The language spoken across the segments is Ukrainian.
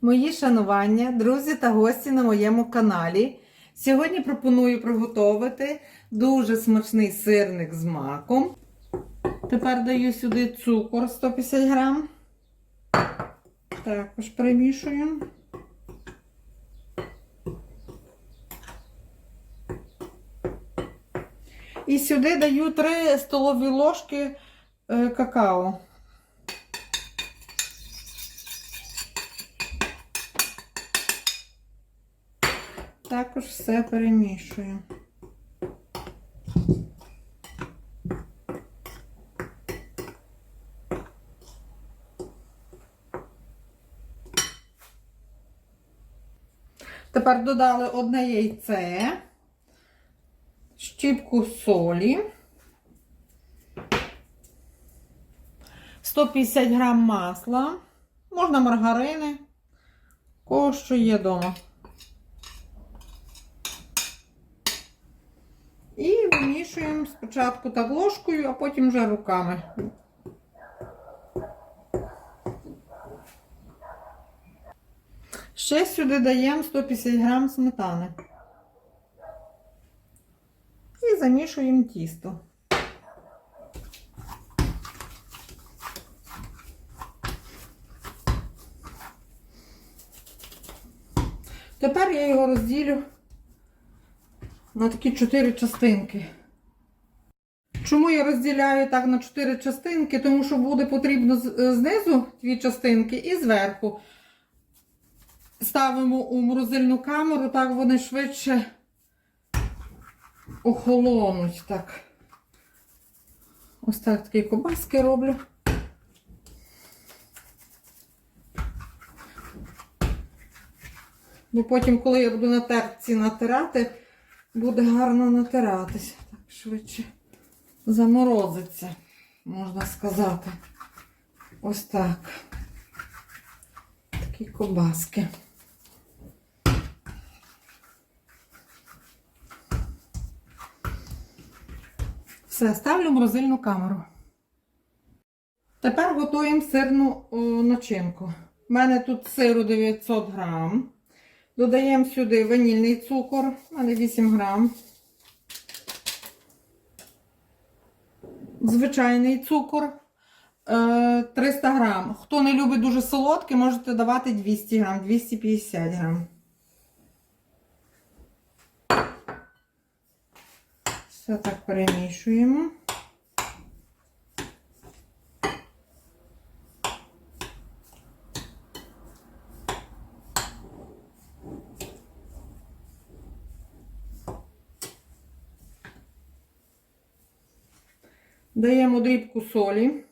Мої шанування, друзі та гості на моєму каналі. Сьогодні пропоную приготувати дуже смачний сирник з маком. Тепер даю сюди цукор 150 грам. Також перемішую. І сюди даю 3 столові ложки е, какао. Також все перемішую. Тепер додали одне яйце, щіпку солі, 150 грам масла, можна маргарини, кого що є вдома. І вимішуємо спочатку так ложкою, а потім вже руками. Ще сюди даємо 150 грам сметани. І замішуємо тісто. Тепер я його розділю на такі чотири частинки. Чому я розділяю так на чотири частинки? Тому що буде потрібно знизу дві частинки і зверху. Ставимо у морозильну камеру, так вони швидше охолонуть. Так. Ось так такі кобаски роблю. Бо потім, коли я буду на терці натирати, буде гарно натиратися. Так швидше заморозиться, можна сказати. Ось так. Такі кобаски. Все, ставлю в морозильну камеру. Тепер готуємо сирну о, начинку. У мене тут сиру 900 грам. Додаємо сюди ванільний цукор, мене 8 грам. Звичайний цукор е, 300 грам. Хто не любить дуже солодкий, можете давати 200 грам, 250 грам. Все так перемішуємо. Даємо дрібку солі.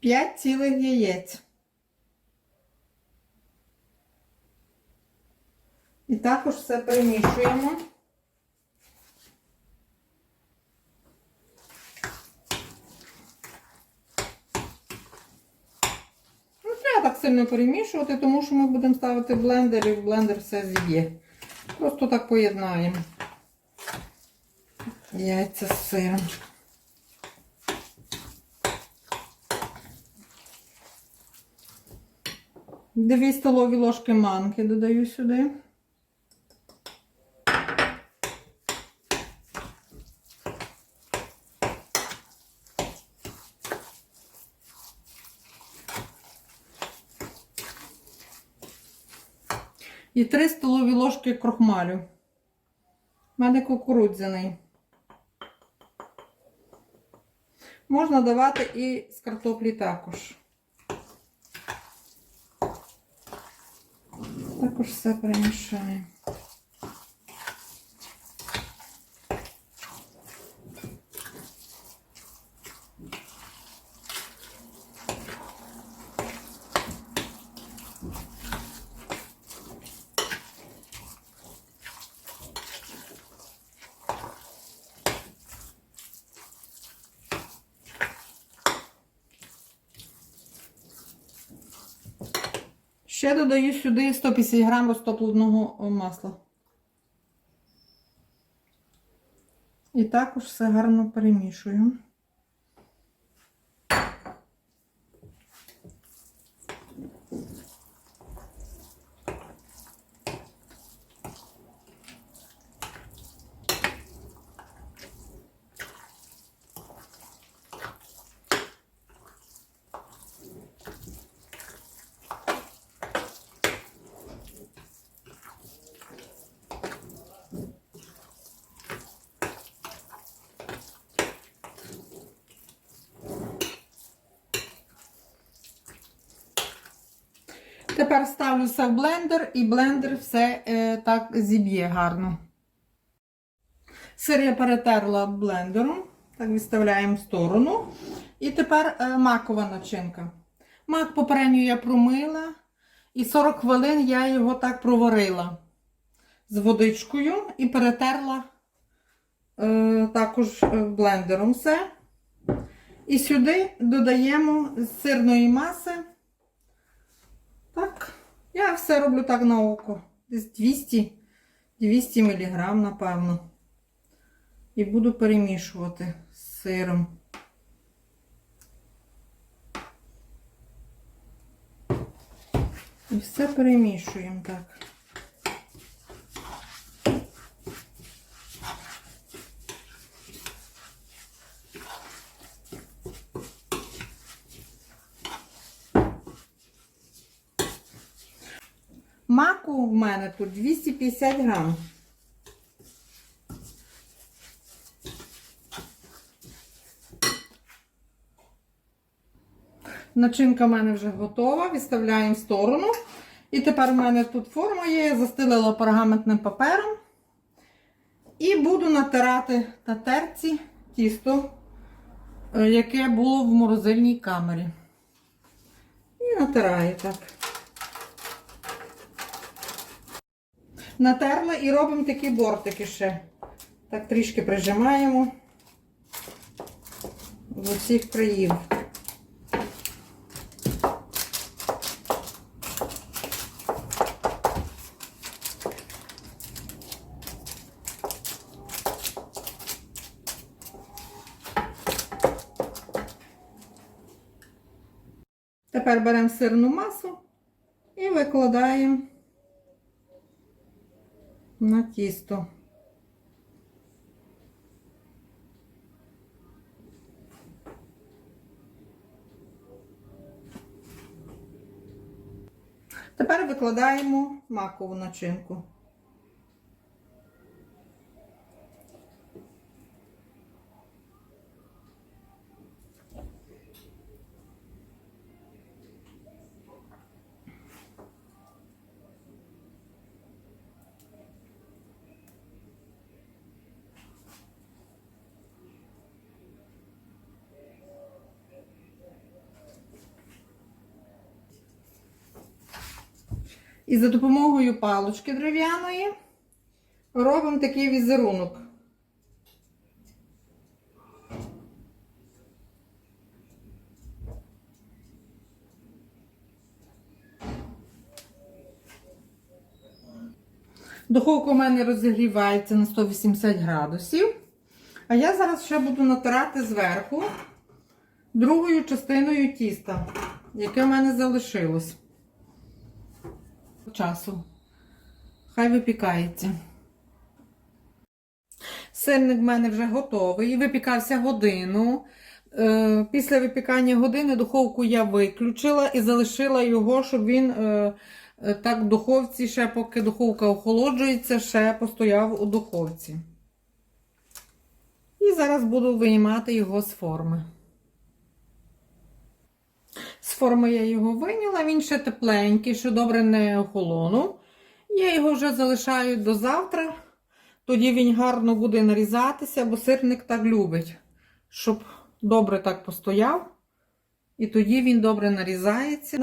П'ять цілих яєць. І також все перемішуємо. Так сильно перемішувати, тому що ми будемо ставити блендер і в блендер все зіб'є. Просто так поєднаємо яйця з сиром. Дві столові ложки манки додаю сюди. І 3 столові ложки крохмалю. У мене кукурудзяний. Можна давати і з картоплі також. Також все перемішаємо. Ще додаю сюди 150 грам розтопленого масла. І також все гарно перемішую. Тепер ставлю все в блендер і блендер все е, так зіб'є гарно. Сир я перетерла блендером, так відставляємо в сторону. І тепер е, макова начинка. Мак попередньо я промила і 40 хвилин я його так проварила з водичкою і перетерла е, також е, блендером все. І сюди додаємо з сирної маси. Я все роблю так на око. Десь 200, 200 мг, напевно. І буду перемішувати з сиром. І все перемішуємо так. Маку в мене тут 250 грам. Начинка в мене вже готова, відставляємо в сторону. І тепер у мене тут форма є, я застелила пергаментним папером. І буду натирати на терці тісто, е, яке було в морозильній камері. І натираю так. Натерла і робимо такі бортики ще. Так трішки прижимаємо з усіх країв. Тепер беремо сирну масу і викладаємо на тісто. Тепер викладаємо макову начинку. І за допомогою палочки дерев'яної робимо такий візерунок. Духовка у мене розігрівається на 180 градусів. А я зараз ще буду натирати зверху другою частиною тіста, яке в мене залишилось часу. Хай випікається. Сирник в мене вже готовий. Випікався годину. Е, Після випікання години духовку я виключила і залишила його, щоб він е, е, так в духовці, ще поки духовка охолоджується, ще постояв у духовці. І зараз буду виймати його з форми. З форми я його виняла, він ще тепленький, що добре не охолонув. Я його вже залишаю до завтра. Тоді він гарно буде нарізатися, бо сирник так любить, щоб добре так постояв. І тоді він добре нарізається.